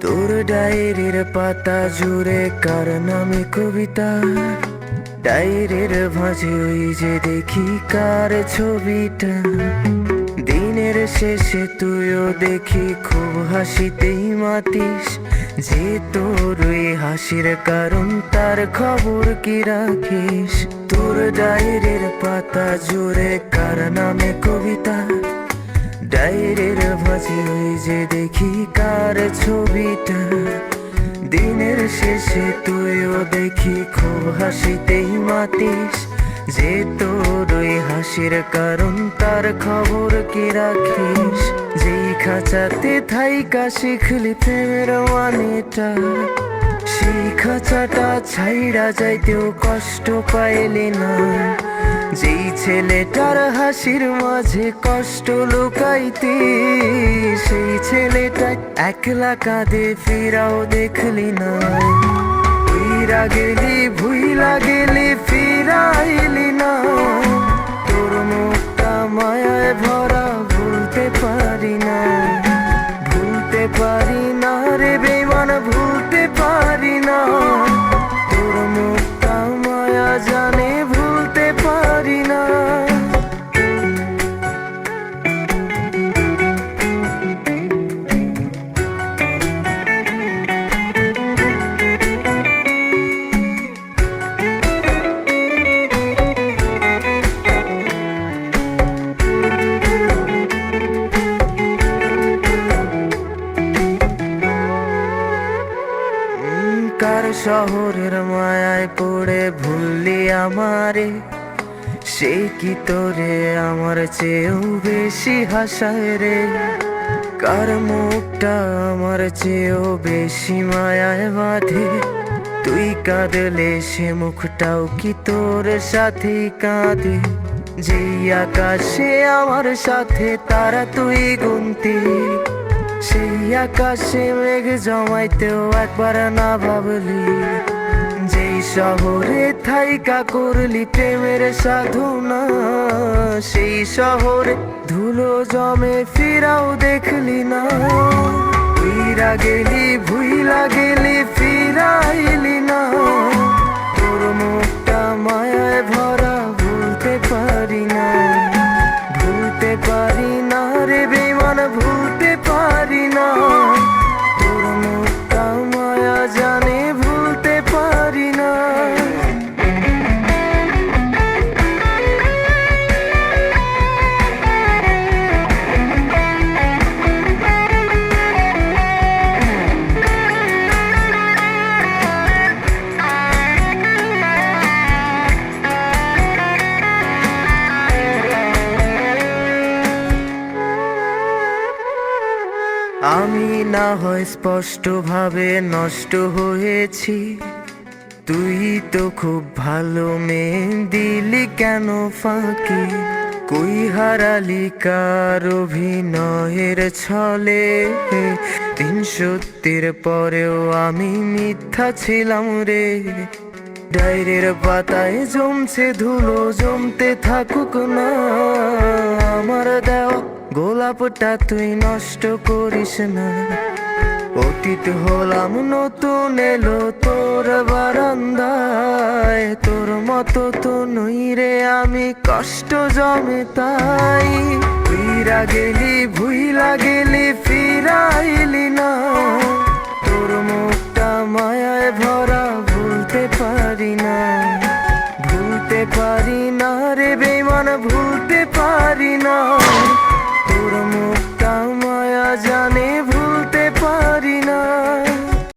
তোর ডায়েরির পাতা জুড়ে কার নামে কবিতা? ডায়েরির ভাঁজে ওই যে দেখি কার ছবিটা? শেষে তুইও দেখি খুব হাসিতেই মাতিস। যে তোর ওই হাসির কারণ, তার খবর কি রাখিস? তোর ডায়েরির পাতা জুড়ে কার নামে কবিতা? ডায়েরির ভাঁজে ওই যে দেখি কার ছবিটা? দিনের শেষে তুইও দেখি খুব হাসিতেই মাতিস। যে তোর ওই হাসির কারণ, তার খবর কি রাখিস? যেই খাঁচাতে থাইকা শিখলি প্রেমের মানেটা। সেই খাঁচাটা ছাইড়া যাইতেও কষ্ট পাইলি না। যেই ছেলেটার হাসির মাঝে কষ্ট লুকাইতে, সেই ছেলেটা একলা কাঁদে ফিরাও দেখলি না। ফিরা গেলি, ভুইলা গেলি, ফিরাইলি না। কার শহরের মায়ায় পড়ে ভুললি আমারে? সে কি তোরে? আমার চেয়েও বেশি হাসায় রে। কার মুখটা আমার চেয়েও বেশি মায়ায় বাঁধে? তুই কাঁদলে সে মুখটাও কি তোর সাথে কাঁদে? যেই আকাশে আমার সাথে তারা তুই গুনতি। সেই আকাশে মেঘ জমাইতেও একবার না ভাবলি। যেই শহরে থাইকা করলি প্রেমের সাধনা, সেই শহরে ধুলো জমে ফিরাও দেখলি না। ফিরা গেলি, ভুইলা গেলি, ফিরাইলি না। তোর মুখটা আমি না হয় স্পষ্টভাবে নষ্ট হয়েছি। তুই তো খুব ভালো মেয়ে, দিলি কেন ফাঁকি? কই হারালি কার অভিনয়ের ছলে? তিন সত্যির পরেও আমি মিথ্যা ছিলাম রে। ডায়ের পাতায় জমছে ধুলো, জমতে থাকুক না। আমার দেওয়া গোলাপটা তুই নষ্ট করিস না। অতীত হলাম নতুন এলো তোর বারান্দায়। তোর মতো তো নই রে আমি কষ্ট জমে তাই ফিরা গেলি, ভুইলা গেলি, ফিরাইলি না। তোর মুখটা মায়ায় ভরা, ভুলতে পারি না। ভুলতে পারি না রে বেমান ভুলতে পারি না। dura move.